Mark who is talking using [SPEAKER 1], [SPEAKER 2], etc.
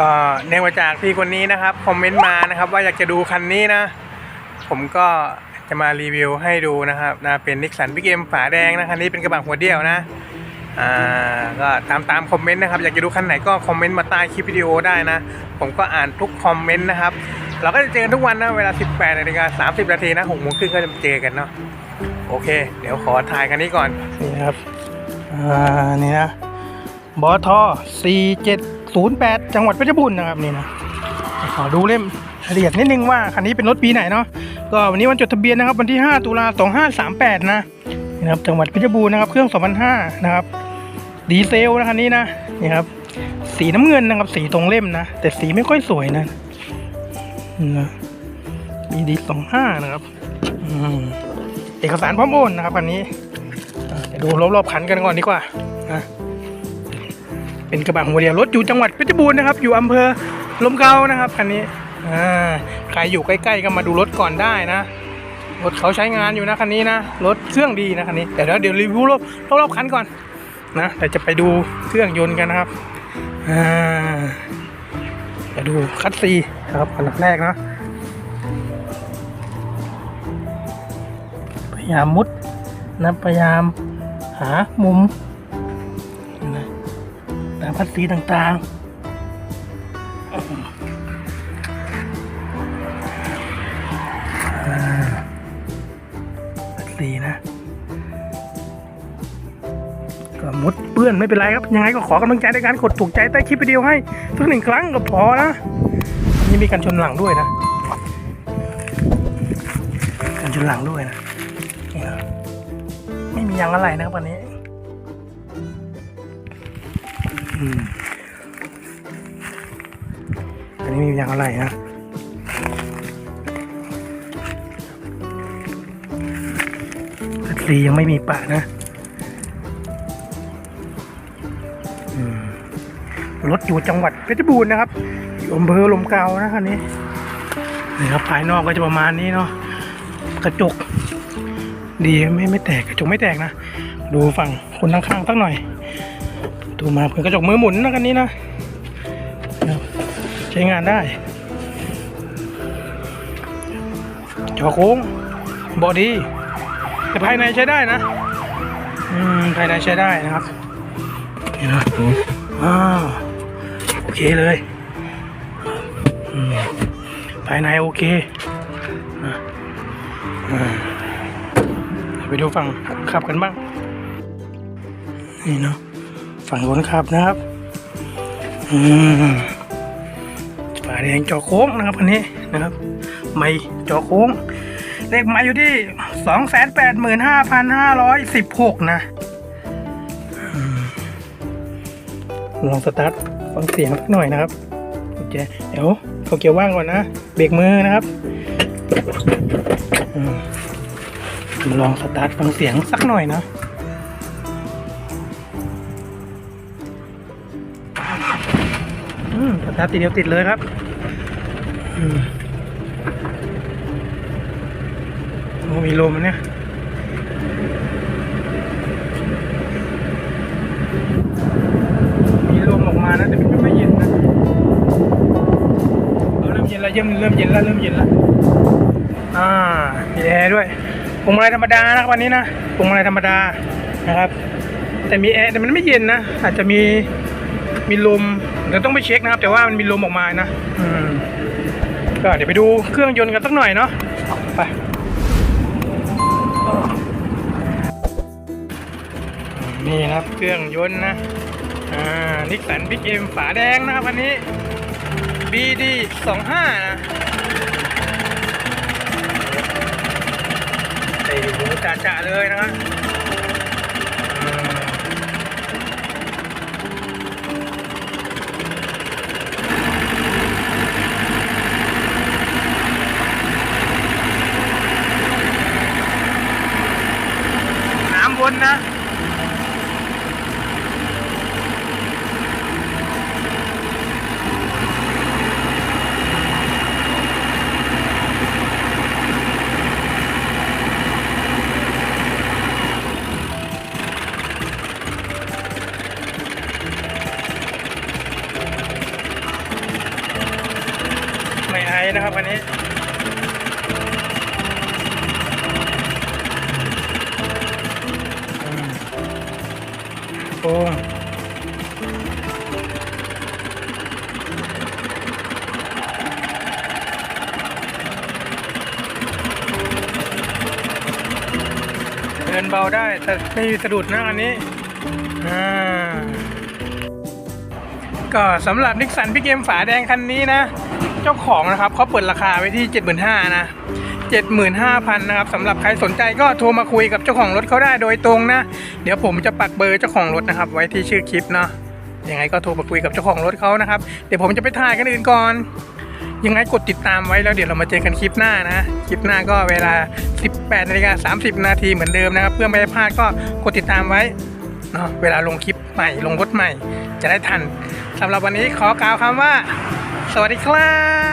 [SPEAKER 1] ก็เนื่องมาจากพี่คนนี้นะครับคอมเมนต์มานะครับ ว่าอยากจะดูคันนี้นะ ผมก็จะมารีวิวให้ดูนะครับนะเป็นนิสสันบิ๊กเอ็มฝาแดงนะคันนี้เป็นกระบะหัวเดี่ยวนะอ่าก็ตามตามคอมเมนต์นะครับอยากจะดูคันไหนก็คอมเมนต์มาใต้คลิปวิดีโอได้นะ ผมก็อ่านทุกคอมเมนต์นะครับ เราก็จะเจอกันทุกวันนะเวลา 18นาฬิกา30 นาทีนะ6โมงครึ่งก็จะเจอกันเนาะโอเค เดี๋ยวขอถ่ายคันนี้ก่อนนี่ครับอ่านี่นะบอทอ4 7 08 จังหวัดเพชรบูรณ์นะครับนี่นะขอดูเล่มละเอียดนิดนึงว่าคันนี้เป็นรถปีไหนเนาะก็วันนี้วันจดทะเบียนนะครับวันที่ 5 ตุลา2538 นะนี่นะครับจังหวัดเพชรบูรณ์นะครับเครื่อง 2005 นะครับดีเซลนะคันนี้นะนี่ครับสีน้ำเงินนะครับสีตรงเล่มนะแต่สีไม่ค่อยสวยนะนะมีดีสองห้านะครับอเอกสารพร้อมโอนนะครับคันนี้เดี๋ยวดูรอบๆคันกันก่อนดีกว่านะ เป็นกระบะหัวเดียวรถอยู่จังหวัดเพชรบูรณ์นะครับ อยู่อำเภอลมเกานะครับคันนี้อ่าใครอยู่ใกล้ๆก็มาดูรถก่อนได้นะรถเขาใช้งานอยู่นะคันนี้นะรถเครื่องดีนะคันนี้แต่เดี๋ยวเดี๋ยวรีวิวรอบรอบคันก่อนนะแต่จะไปดูเครื่องยนต์กันนะครับอ่าจะดูคัตซีนะครับอันดับแรกนะพยายามมุดนะพยายามหามุม พัดสีต่างๆพัดสีนะ ก็มุดเปื้อนไม่เป็นไรครับ ยังไงก็ขอกำลังใจในการกดถูกใจใต้คลิปวิดีโอให้สักหนึ่งครั้งก็พอนะ นี่มีการชนหลังด้วยนะ การชนหลังด้วยนะนี่นะไม่มียางอะไรนะครับวันนี้ อันนี้มียางอะไรนะสียังไม่มีปะนะรถอยู่จังหวัดเพชรบูรณ์นะครับอยู่อำเภอลมเกานะคันนี้นี่ครับภายนอกก็จะประมาณนี้เนาะกระจก ดีไม่ไม่แตกกระจกไม่แตกนะ ดูฝั่งคนข้างๆสักหน่อย ดูมาเพื่อกระจกมือหมุนนะกันนี้นะใช้งานได้จอโค้งบอดี้แต่ภายในใช้ได้นะอืมภายในใช้ได้นะครับนี่นะอ้าวโอเคเลยอืมภายในโอเคอ่าไปดูฝั่งขับกันบ้างนี่เนาะ ฝั่งคนขับนะครับอืมฝาแดงจอโค้งนะครับอันนี้นะครับ ไม่จอโค้ง เลขไมาอยู่ที่สองแสนแปดหมื่นห้าพันห้าร้อยสิบหกนะอลองสตาร์ทฟังเสียงสักหน่อยนะครับโอเคเดี๋ยวเขาเกียร์ว่างก่อนนะเบรกมือนะครับลองสตาร์ทฟังเสียงสักหน่อยนะ อืมสตาร์ททีเดียวติดเลยครับมโอ้มีลมอันเนี่ยมีลมออกมานะแต่มันไม่เย็นนะเริ่มเย็นแล้วเริ่มเริ่มเย็นแล้วเริ่มเย็นแล้วอ่ามีแอร์ด้วยพวงมาลัยธรรมดานะครับวันนี้นะพวงมาลัยธรรมดานะครับ แต่มีแอร์แต่มันไม่เย็นนะอาจจะมี มีลมเดี๋ยวต้องไปเช็คนะครับ แต่ว่ามันมีลมออกมานะอืมก็เดี๋ยวไปดูเครื่องยนต์กันสักหน่อยเนาะไปนี่นะครับเครื่องยนต์นะอ่านิสสันบิ๊กเอ็มฝาแดงนะครับวันนี้ BD 25นะใส่หูจ่าๆเลยนะครับอืม น้ำวนนะนนะครับวันนี้ โอ้เดินเบาได้ แต่ไม่มีสะดุดนะอันนี้อ่าก็สำหรับนิกสันพี่เกมฝาแดงคันนี้นะ เจ้าของนะครับเขาเปิดราคาไว้ที่ 75,000นะ 75,000นะครับสำหรับใครสนใจก็โทรมาคุยกับเจ้าของรถเขาได้โดยตรงนะ เดี๋ยวผมจะปักเบอร์เจ้าของรถนะครับ ไว้ที่ชื่อคลิปเนาะยังไงก็โทรมาคุยกับเจ้าของรถเขานะครับ เดี๋ยวผมจะไปถ่ายกันอื่นก่อน ยังไงกดติดตามไว้แล้วเดี๋ยวเรามาเจอกันคลิปหน้านะ คลิปหน้าก็เวลา 18นาฬิกา30 นาทีเหมือนเดิมนะครับ เพื่อไม่ให้พลาดก็กดติดตามไว้เนาะเวลาลงคลิปใหม่ลงรถใหม่ จะได้ทันสำหรับวันนี้ขอกล่าวคำว่า สวัสดีครับ